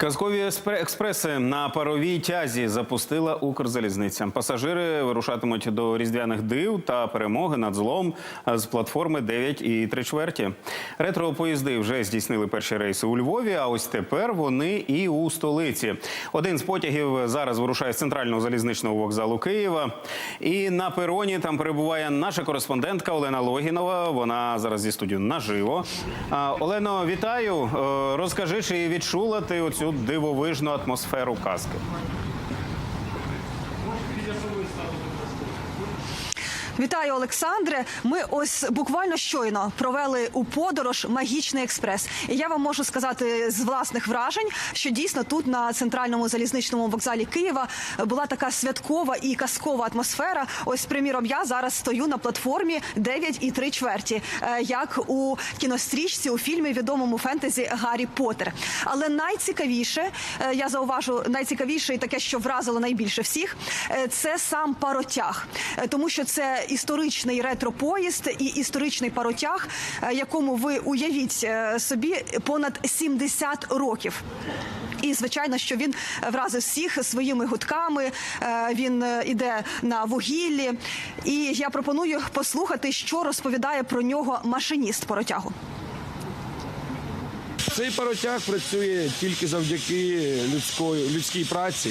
Казкові експреси на паровій тязі запустила Укрзалізниця. Пасажири вирушатимуть до різдвяних див та перемоги над злом з платформи 9 і 3 чверті. Ретро-поїзди вже здійснили перші рейси у Львові. А ось тепер вони і у столиці. Один з потягів зараз вирушає з центрального залізничного вокзалу Києва. І на пероні там перебуває наша кореспондентка Олена Логінова. Вона зараз зі студією наживо. Олено, вітаю. Е, Розкажи, чи відчула ти оцю дивовижну атмосферу казки? Вітаю, Олександре. Ми ось буквально щойно провели у подорож магічний експрес. І я вам можу сказати з власних вражень, що дійсно тут на центральному залізничному вокзалі Києва була така святкова і казкова атмосфера. Ось, приміром, я зараз стою на платформі 9 і 3 чверті, е, як у кінострічці у фільмі відомому фентезі Гаррі Поттер. Але найцікавіше, е, я зауважу, найцікавіше і таке, що вразило найбільше всіх, е, це сам паротяг, тому що це історичний ретро-поїзд і історичний паротяг, е, якому ви уявіть е, собі понад 70 років. І звичайно, що він вразив всіх своїми гудками. е, Він іде на вугіллі. І я пропоную послухати, що розповідає про нього машиніст паротягу. Цей паротяг працює тільки завдяки людської, людській праці.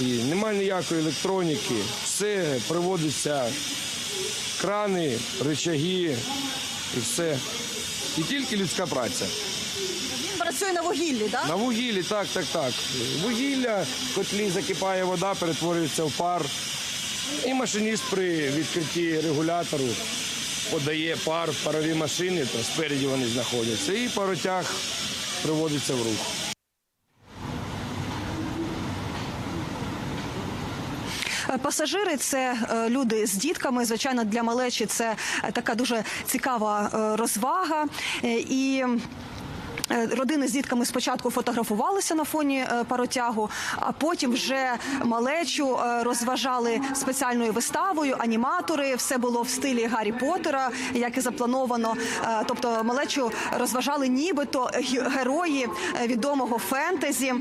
І немає ніякої електроніки. Все приводиться крани, рычаги і все. І тільки людська праця. Він працює на вугіллі, так? На вугіллі, так, так, так. Вугілля, в котлі закипає вода, перетворюється в пар. І машиніст при відкритті регулятору подає пар в парові машини, то спереді вони знаходяться. І паротяг приводиться в рух. Пасажири це е, люди з дітками. Звичайно, для малечі це е, така дуже цікава е, розвага. І Родини з дітками спочатку фотографувалися на фоні е, паротягу, а потім вже малечу е, розважали спеціальною виставою. Аніматори все було в стилі Гаррі Поттера, як і заплановано. Е, Тобто малечу розважали нібито герої е, відомого фентезі.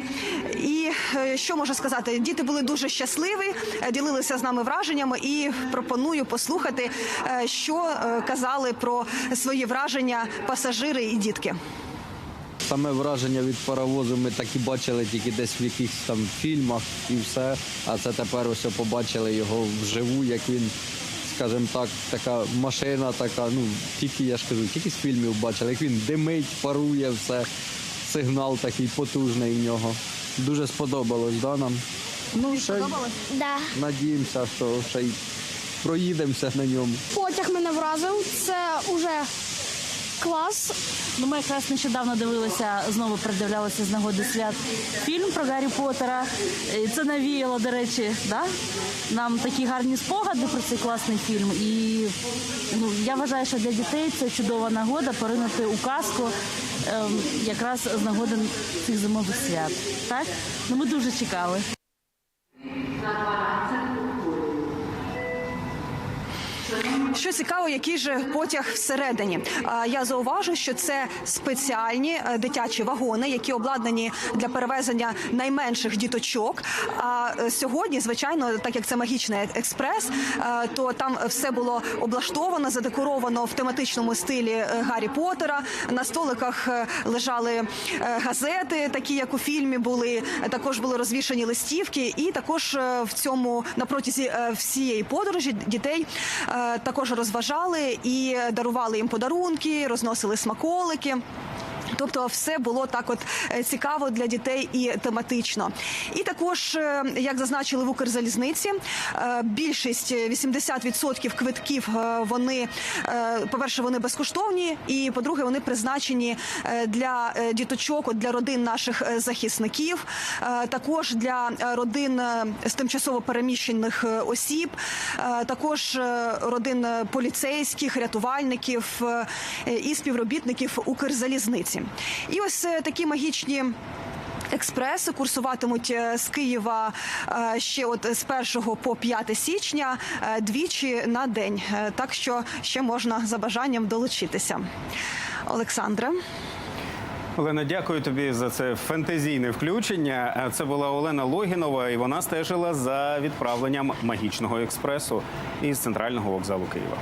І е, що можу сказати, діти були дуже щасливі, е, ділилися з нами враженнями, і пропоную послухати, е, що е, казали про свої враження пасажири і дітки. Саме враження від паровозу ми так і бачили тільки десь в якихось там фільмах і все. А це тепер ось побачили його вживу, як він, скажімо так, така машина, така, ну тільки я ж кажу, тільки з фільмів бачили, як він димить, парує, все. Сигнал такий потужний в нього. Дуже сподобалось, да, нам? Ну, ще й Да. надіємося, що ще й проїдемося на ньому. Потяг мене вразив. Це уже клас. Ну, ми якраз нещодавно дивилися, знову придивлялися з нагоди свят фільм про Гаррі Поттера. І Це навіяло, до речі, да? нам такі гарні спогади про цей класний фільм. І ну, я вважаю, що для дітей це чудова нагода поринути у казку ем, якраз з нагоди цих зимових свят. Так? Ну, ми дуже чекали. Що цікаво, який же потяг всередині. Я зауважу, що це спеціальні е, дитячі вагони, які обладнані для перевезення найменших діточок. А е, сьогодні, звичайно, так як це магічний експрес, е, то там все було облаштовано, задекоровано в тематичному стилі Гаррі Поттера. На столиках лежали газети, такі як у фільмі були. Також були розвішані листівки, і також в цьому на протязі всієї подорожі дітей е, також розважали і дарували їм подарунки, розносили смаколики. Тобто, все було так, от е, цікаво для дітей і тематично. І також, е, як зазначили в Укрзалізниці, е, більшість е, 80% квитків вони, е, по-перше, вони безкоштовні, і по-друге, вони призначені для діточок, от для родин наших захисників, також для родин з тимчасово переміщених осіб, також родин поліцейських, рятувальників і співробітників Укрзалізниці. І ось е, такі магічні. Експреси курсуватимуть е, з Києва е, ще от з 1 по 5 січня двічі на день. Так що ще можна за бажанням долучитися. Олександре. Олена, дякую тобі за це фентезійне включення. Це була Олена Логінова, і вона стежила за відправленням магічного експресу із центрального вокзалу Києва.